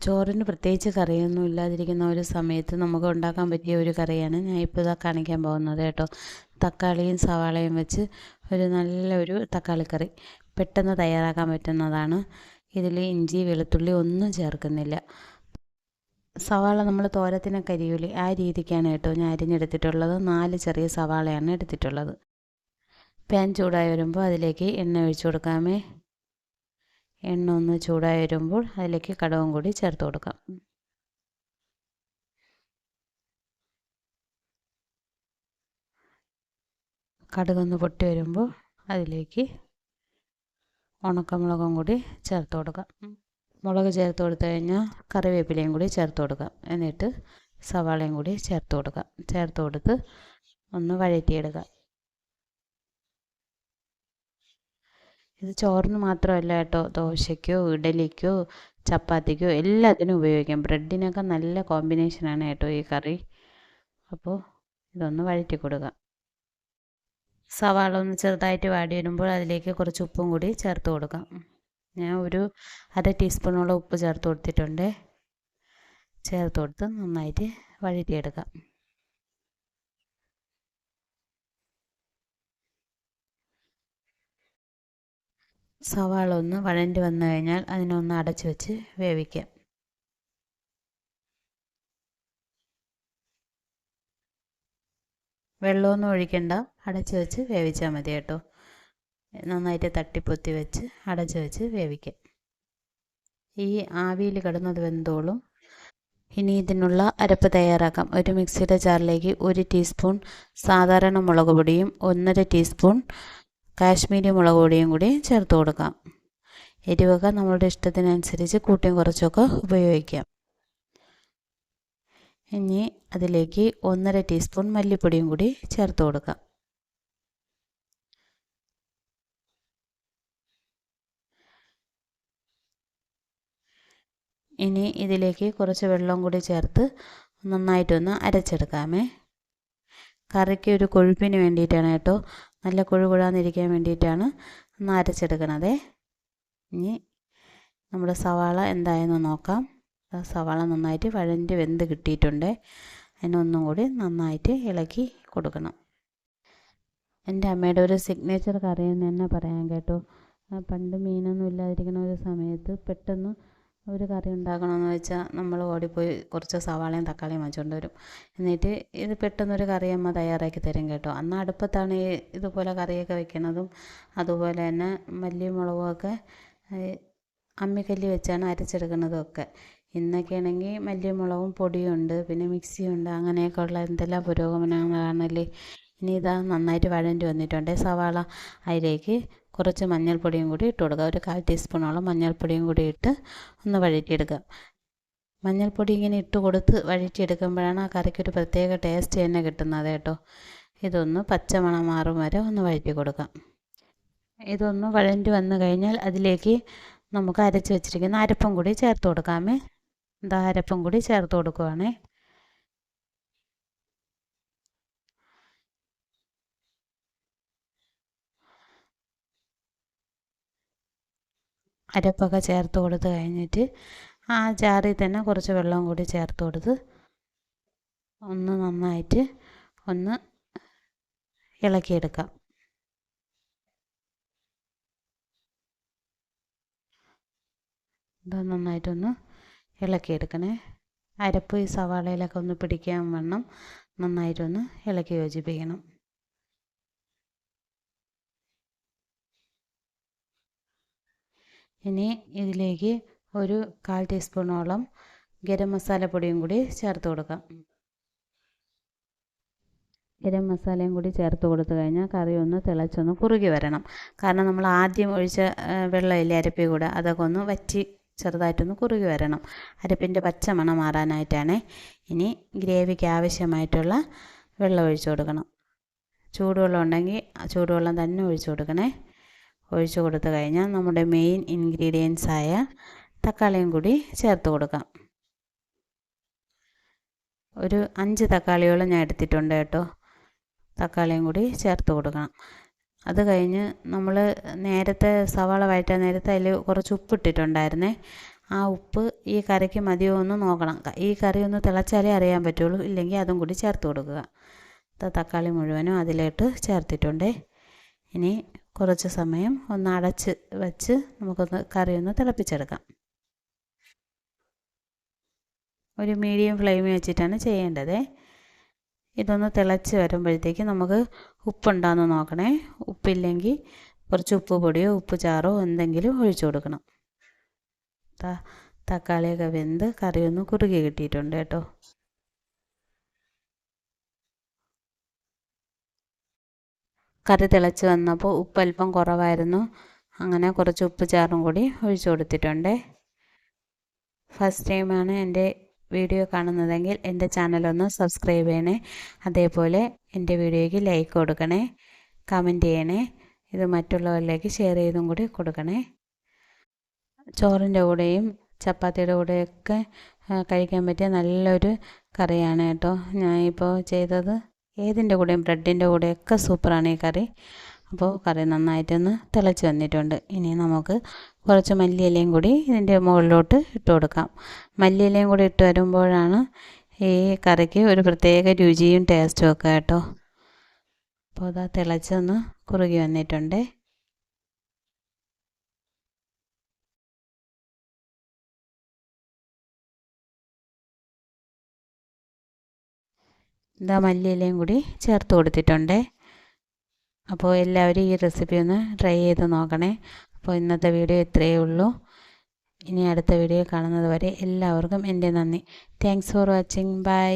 ചോറിന് പ്രത്യേകിച്ച് കറിയൊന്നും ഇല്ലാതിരിക്കുന്ന ഒരു സമയത്ത് നമുക്ക് ഉണ്ടാക്കാൻ പറ്റിയ ഒരു കറിയാണ് ഞാൻ ഇപ്പോൾ ഇതാ കാണിക്കാൻ പോകുന്നത് കേട്ടോ. തക്കാളിയും സവാളയും വെച്ച് ഒരു നല്ലൊരു തക്കാളിക്കറി പെട്ടെന്ന് തയ്യാറാക്കാൻ പറ്റുന്നതാണ്. ഇതിൽ ഇഞ്ചി വെളുത്തുള്ളി ഒന്നും ചേർക്കുന്നില്ല. സവാള നമ്മൾ തോരത്തിനൊക്കെ അരിയൂലേ. ആ രീതിക്കാണ് കേട്ടോ ഞാൻ അരിഞ്ഞെടുത്തിട്ടുള്ളത്. നാല് ചെറിയ സവാളയാണ് എടുത്തിട്ടുള്ളത്. പാൻ ചൂടായി വരുമ്പോൾ അതിലേക്ക് എണ്ണ ഒഴിച്ചു കൊടുക്കാമേ. എണ്ണ ഒന്ന് ചൂടായി വരുമ്പോൾ അതിലേക്ക് കടവും കൂടി ചേർത്ത് കൊടുക്കാം. കടുകൊന്ന് പൊട്ടി വരുമ്പോൾ അതിലേക്ക് ഉണക്കമുളകും കൂടി ചേർത്ത് കൊടുക്കാം. മുളക് ചേർത്ത് കൊടുത്തു കഴിഞ്ഞാൽ കറിവേപ്പിലയും കൂടി ചേർത്ത് കൊടുക്കാം. എന്നിട്ട് സവാളയും കൂടി ചേർത്ത് കൊടുക്കാം. ചേർത്ത് കൊടുത്ത് ഒന്ന് വഴറ്റിയെടുക്കാം. ഇത് ചോറിന് മാത്രമല്ല കേട്ടോ. ദോശയ്ക്കോ ഇഡലിക്കോ ചപ്പാത്തിക്കോ എല്ലാത്തിനും ഉപയോഗിക്കാം. ബ്രെഡിനൊക്കെ നല്ല കോമ്പിനേഷനാണ് കേട്ടോ ഈ കറി. അപ്പോൾ ഇതൊന്ന് വഴറ്റി കൊടുക്കാം. സവാള ഒന്ന് ചെറുതായിട്ട് വാടി വരുമ്പോൾ അതിലേക്ക് കുറച്ച് ഉപ്പും കൂടി ചേർത്ത് കൊടുക്കാം. ഞാൻ ഒരു അര ടീസ്പൂണോളം ഉപ്പ് ചേർത്ത് കൊടുത്തിട്ടുണ്ട്. ചേർത്ത് കൊടുത്ത് നന്നായിട്ട് വഴറ്റിയെടുക്കാം. സവാള ഒന്ന് വഴണ്ടി വന്നു കഴിഞ്ഞാൽ അതിനൊന്ന് അടച്ചു വെച്ച് വേവിക്കാം. വെള്ളമൊന്നും ഒഴിക്കണ്ട. അടച്ചു വെച്ച് വേവിച്ചാൽ മതി കേട്ടോ. നന്നായിട്ട് തട്ടിപ്പൊത്തി വെച്ച് അടച്ചു വെച്ച് വേവിക്കാം. ഈ ആവിയിൽ കിടന്നത് വെന്തോളും. ഇനി ഇതിനുള്ള അരപ്പ് തയ്യാറാക്കാം. ഒരു മിക്സിയുടെ ജാറിലേക്ക് ഒരു ടീസ്പൂൺ സാധാരണ മുളക് പൊടിയും ഒന്നര ടീസ്പൂൺ കാശ്മീരി മുളക് പൊടിയും കൂടി ചേർത്ത് കൊടുക്കാം. എരിവൊക്കെ നമ്മളുടെ ഇഷ്ടത്തിനനുസരിച്ച് കൂട്ടിയും കുറച്ചൊക്കെ ഉപയോഗിക്കാം. ഇനി അതിലേക്ക് ഒന്നര ടീസ്പൂൺ മല്ലിപ്പൊടിയും കൂടി ചേർത്ത് കൊടുക്കാം. ഇനി ഇതിലേക്ക് കുറച്ച് വെള്ളം കൂടി ചേർത്ത് നന്നായിട്ടൊന്ന് അരച്ചെടുക്കാമേ. കറിക്ക് ഒരു കൊഴുപ്പിന് വേണ്ടിയിട്ടാണ് കേട്ടോ നല്ല കുഴുകുഴാന്നിരിക്കാൻ വേണ്ടിയിട്ടാണ് ഒന്ന് അരച്ചെടുക്കണതേ. ഇനി നമ്മുടെ സവാള എന്തായെന്ന് നോക്കാം. സവാള നന്നായിട്ട് വഴന്റെ വെന്ത് കിട്ടിയിട്ടുണ്ട്. അതിനൊന്നും കൂടി നന്നായിട്ട് ഇളക്കി കൊടുക്കണം. എന്റെ അമ്മയുടെ ഒരു സിഗ്നേച്ചർ കറിയെന്ന് തന്നെ പറയാൻ കേട്ടോ. പണ്ട് മീനൊന്നും ഇല്ലാതിരിക്കുന്ന ഒരു സമയത്ത് പെട്ടെന്ന് ഒരു കറി ഉണ്ടാക്കണമെന്ന് വെച്ചാൽ നമ്മൾ ഓടിപ്പോയി കുറച്ച് സവാളയും തക്കാളിയും വാങ്ങിച്ചുകൊണ്ട് വരും. എന്നിട്ട് ഇത് പെട്ടെന്നൊരു കറി അമ്മ തയ്യാറാക്കി തരും കേട്ടോ. അന്ന് അടുപ്പത്താണ് ഈ ഇതുപോലെ കറിയൊക്കെ വെക്കണതും. അതുപോലെ തന്നെ മല്ലിയും മുളകും ഒക്കെ അമ്മിക്കല്ലി വെച്ചാണ് അരച്ചെടുക്കുന്നതും ഒക്കെ ഇന്നൊക്കെ ആണെങ്കിൽ മല്ലിയും മുളകും പൊടിയുണ്ട് പിന്നെ മിക്സിയുണ്ട് അങ്ങനെയൊക്കെ ഉള്ള എന്തെല്ലാം പുരോഗമനങ്ങളാണല്ലേ. ഇനി ഇതാ നന്നായിട്ട് വഴണ്ടി വന്നിട്ടുണ്ട്. സവാള അതിലേക്ക് കുറച്ച് മഞ്ഞൾപ്പൊടിയും കൂടി ഇട്ട് കൊടുക്കുക. ഒരു കാൽ ടീസ്പൂണോളം മഞ്ഞൾപ്പൊടിയും കൂടി ഇട്ട് ഒന്ന് വഴറ്റിയെടുക്കുക. മഞ്ഞൾപ്പൊടി ഇങ്ങനെ ഇട്ട് കൊടുത്ത് വഴറ്റിയെടുക്കുമ്പോഴാണ് ആ കറിക്കൊരു പ്രത്യേക ടേസ്റ്റ് തന്നെ കിട്ടുന്നത് കേട്ടോ. ഇതൊന്ന് പച്ചമണം മാറും വരെ ഒന്ന് വഴറ്റി കൊടുക്കാം ഇതൊന്ന് വഴണ്ടി വന്നു കഴിഞ്ഞാൽ അതിലേക്ക് നമുക്ക് അരച്ച് വെച്ചിരിക്കുന്ന അരപ്പം കൂടി ചേർത്ത് കൊടുക്കാമേ. എന്താ അരപ്പം കൂടി ചേർത്ത് കൊടുക്കുവാണേ. അരപ്പൊക്കെ ചേർത്ത് കൊടുത്ത് കഴിഞ്ഞിട്ട് ആ ചാറിൽ തന്നെ കുറച്ച് വെള്ളം കൂടി ചേർത്ത് കൊടുത്ത് ഒന്ന് നന്നായിട്ട് ഒന്ന് ഇളക്കിയെടുക്കാം. ഇത് നന്നായിട്ടൊന്ന് ഇളക്കിയെടുക്കണേ. അരപ്പ് ഈ സവാളയിലൊക്കെ ഒന്ന് പിടിക്കാൻ വണ്ണം നന്നായിട്ടൊന്ന് ഇളക്കി യോജിപ്പിക്കണം. ഇനി ഇതിലേക്ക് ഒരു കാൽ ടീസ്പൂണോളം ഗരം മസാലപ്പൊടിയും കൂടി ചേർത്ത് കൊടുക്കാം. ഗരം മസാലയും കൂടി ചേർത്ത് കൊടുത്തു കഴിഞ്ഞാൽ കറി ഒന്ന് തിളച്ചൊന്ന് കുറുകി വരണം. കാരണം നമ്മൾ ആദ്യം ഒഴിച്ച വെള്ളമില്ലേ അരപ്പി കൂടെ അതൊക്കെ ഒന്ന് വറ്റി ചെറുതായിട്ടൊന്ന് കുറുകി വരണം. അരപ്പിന്റെ പച്ച മണം മാറാനായിട്ടാണ് ഇനി ഗ്രേവിക്ക് ആവശ്യമായിട്ടുള്ള വെള്ളം ഒഴിച്ചു കൊടുക്കണം. ചൂടുവെള്ളം ഉണ്ടെങ്കിൽ ചൂടുവെള്ളം തന്നെ ഒഴിച്ചു കൊടുക്കണേ. ഒഴിച്ചു കൊടുത്തു കഴിഞ്ഞാൽ നമ്മുടെ മെയിൻ ഇൻഗ്രീഡിയൻസ് ആയ തക്കാളിയും കൂടി ചേർത്ത് കൊടുക്കാം. ഒരു അഞ്ച് തക്കാളിയോളം ഞാൻ എടുത്തിട്ടുണ്ട് കേട്ടോ. തക്കാളിയും കൂടി ചേർത്ത് കൊടുക്കണം. അത് കഴിഞ്ഞ് നമ്മൾ നേരത്തെ സവാള വഴറ്റാൻ നേരത്തെ അതിൽ കുറച്ച് ഉപ്പിട്ടിട്ടുണ്ടായിരുന്നേ ആ ഉപ്പ് ഈ കറിക്ക് മതിയോ എന്ന് നോക്കണം. ഈ കറി ഒന്ന് തിളച്ചാലേ അറിയാൻ പറ്റുള്ളൂ. ഇല്ലെങ്കിൽ അതും കൂടി ചേർത്ത് കൊടുക്കുക. തക്കാളി മുഴുവനും അതിലോട്ട് ചേർത്തിട്ടുണ്ട്. ഇനി കുറച്ച് സമയം ഒന്ന് അടച്ച് വച്ച് നമുക്കൊന്ന് കറി ഒന്ന് തിളപ്പിച്ചെടുക്കാം. ഒരു മീഡിയം ഫ്ലെയിമിൽ വെച്ചിട്ടാണ് ചെയ്യേണ്ടത്. ഇതൊന്ന് തിളച്ച് വരുമ്പോഴത്തേക്ക് നമുക്ക് ഉപ്പുണ്ടാന്ന് നോക്കണേ. ഉപ്പില്ലെങ്കിൽ കുറച്ച് ഉപ്പ് പൊടിയോ ഉപ്പ് ചാറോ എന്തെങ്കിലും ഒഴിച്ചു കൊടുക്കണം. തക്കാളിയൊക്കെ വെന്ത് കറിയൊന്ന് കുറുകി കിട്ടിയിട്ടുണ്ട് കേട്ടോ. കറി തിളച്ച് വന്നപ്പോൾ ഉപ്പ് അല്പം കുറവായിരുന്നു. അങ്ങനെ കുറച്ച് ഉപ്പ് ചാറും കൂടി ഒഴിച്ചു കൊടുത്തിട്ടുണ്ട്. ഫസ്റ്റ് ടൈമാണ് എന്റെ വീഡിയോ കാണുന്നതെങ്കിൽ എന്റെ ചാനലൊന്ന് സബ്സ്ക്രൈബ് ചെയ്യണേ. അതേപോലെ എന്റെ വീഡിയോയ്ക്ക് ലൈക്ക് കൊടുക്കണേ. കമന്റ് ചെയ്യണേ. ഇത് മറ്റുള്ളവരിലേക്ക് ഷെയർ ചെയ്തും കൂടി കൊടുക്കണേ. ചോറിന്റെ കൂടെയും ചപ്പാത്തിയുടെ കൂടെയൊക്കെ കഴിക്കാൻ പറ്റിയ നല്ലൊരു കറിയാണ് കേട്ടോ. ഞാനിപ്പോൾ ചെയ്തത് ഏതിന്റെ കൂടെയും ബ്രെഡിന്റെ കൂടെയൊക്കെ സൂപ്പറാണ് ഈ കറി. അപ്പോൾ കറി നന്നായിട്ടൊന്ന് തിളച്ച് വന്നിട്ടുണ്ട്. ഇനി നമുക്ക് കുറച്ച് മല്ലിയിലയും കൂടി ഇതിന്റെ മുകളിലോട്ട് ഇട്ട് കൊടുക്കാം. മല്ലിയിലയും കൂടി ഇട്ട് വരുമ്പോഴാണ് ഈ കറിക്ക് ഒരു പ്രത്യേക രുചിയും ടേസ്റ്റും ഒക്കെ കേട്ടോ. അപ്പോൾ അതാ തിളച്ചൊന്ന് കുറുകി വന്നിട്ടുണ്ട്. ഇതാ മല്ലിയിലയും കൂടി ചേർത്ത് കൊടുത്തിട്ടുണ്ട്. അപ്പോൾ എല്ലാവരും ഈ റെസിപ്പി ഒന്ന് ട്രൈ ചെയ്ത് നോക്കണേ. അപ്പോൾ ഇന്നത്തെ വീഡിയോ ഇത്രയേ ഉള്ളൂ. ഇനി അടുത്ത വീഡിയോ കാണുന്നത് വരെ എല്ലാവർക്കും എന്റെ നന്ദി. Thanks for watching bye